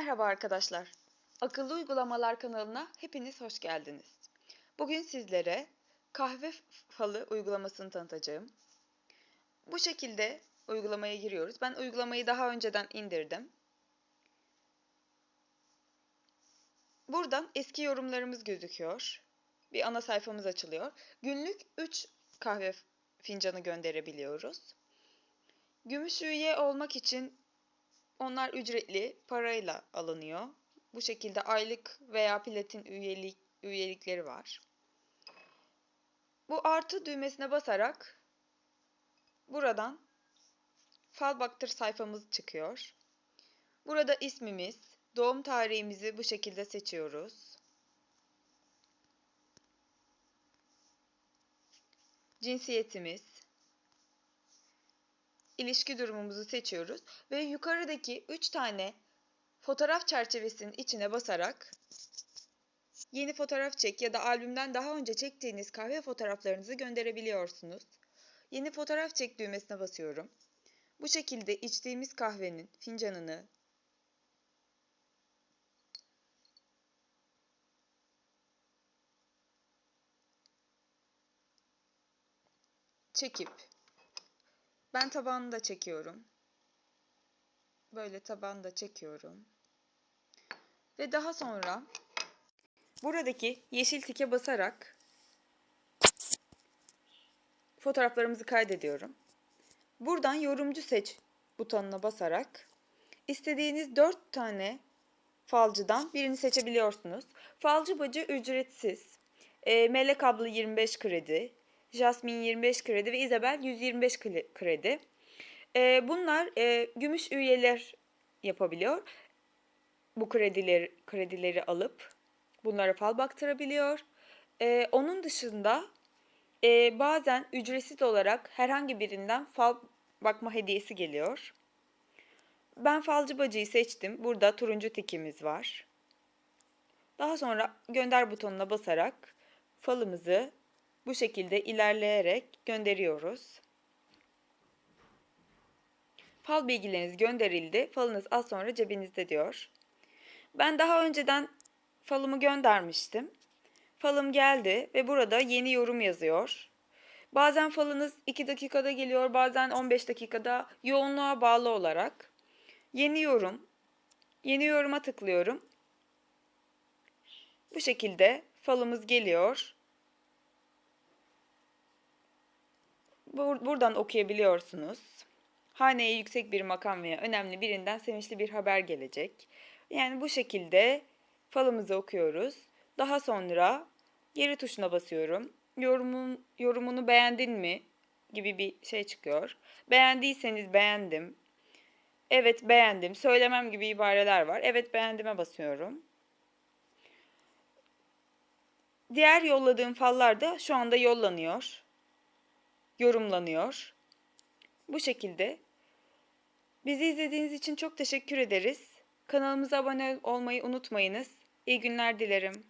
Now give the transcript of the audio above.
Merhaba arkadaşlar. Akıllı Uygulamalar kanalına hepiniz hoş geldiniz. Bugün sizlere kahve falı uygulamasını tanıtacağım. Bu şekilde uygulamaya giriyoruz. Ben uygulamayı daha önceden indirdim. Buradan eski yorumlarımız gözüküyor. Bir ana sayfamız açılıyor. Günlük 3 kahve fincanı gönderebiliyoruz. Gümüş üye olmak için onlar ücretli, parayla alınıyor. Bu şekilde aylık veya platin üyelik üyelikleri var. Bu artı düğmesine basarak buradan Falbaktır sayfamız çıkıyor. Burada ismimiz, doğum tarihimizi bu şekilde seçiyoruz. Cinsiyetimiz, ilişki durumumuzu seçiyoruz ve yukarıdaki 3 tane fotoğraf çerçevesinin içine basarak yeni fotoğraf çek ya da albümden daha önce çektiğiniz kahve fotoğraflarınızı gönderebiliyorsunuz. Yeni fotoğraf çek düğmesine basıyorum. Bu şekilde içtiğimiz kahvenin fincanını çekip ben tabağını da çekiyorum. Böyle tabağını da çekiyorum. Ve daha sonra buradaki yeşil tike basarak fotoğraflarımızı kaydediyorum. Buradan yorumcu seç butonuna basarak istediğiniz 4 tane falcıdan birini seçebiliyorsunuz. Falcı bacı ücretsiz. E, Melek abla 25 kredi, Jasmine 25 kredi ve Isabel 125 kredi. E, bunlar e, gümüş üyeler yapabiliyor. Bu kredileri, kredileri alıp bunlara fal baktırabiliyor. E, onun dışında e, bazen ücretsiz olarak herhangi birinden fal bakma hediyesi geliyor. Ben falcı bacıyı seçtim. Burada turuncu tikimiz var. Daha sonra gönder butonuna basarak falımızı bu şekilde ilerleyerek gönderiyoruz. Fal bilgileriniz gönderildi. Falınız az sonra cebinizde diyor. Ben daha önceden falımı göndermiştim. Falım geldi ve burada yeni yorum yazıyor. Bazen falınız 2 dakikada geliyor, bazen 15 dakikada yoğunluğa bağlı olarak. Yeni yorum. Yeni yoruma tıklıyorum. Bu şekilde falımız geliyor. Buradan okuyabiliyorsunuz. Haneye yüksek bir makam veya önemli birinden sevinçli bir haber gelecek. Yani bu şekilde falımızı okuyoruz. Daha sonra geri tuşuna basıyorum. Yorumun, yorumunu beğendin mi? gibi bir şey çıkıyor. Beğendiyseniz beğendim. Evet beğendim. Söylemem gibi ibareler var. Evet beğendime basıyorum. Diğer yolladığım fallar da şu anda yollanıyor yorumlanıyor. Bu şekilde. Bizi izlediğiniz için çok teşekkür ederiz. Kanalımıza abone olmayı unutmayınız. İyi günler dilerim.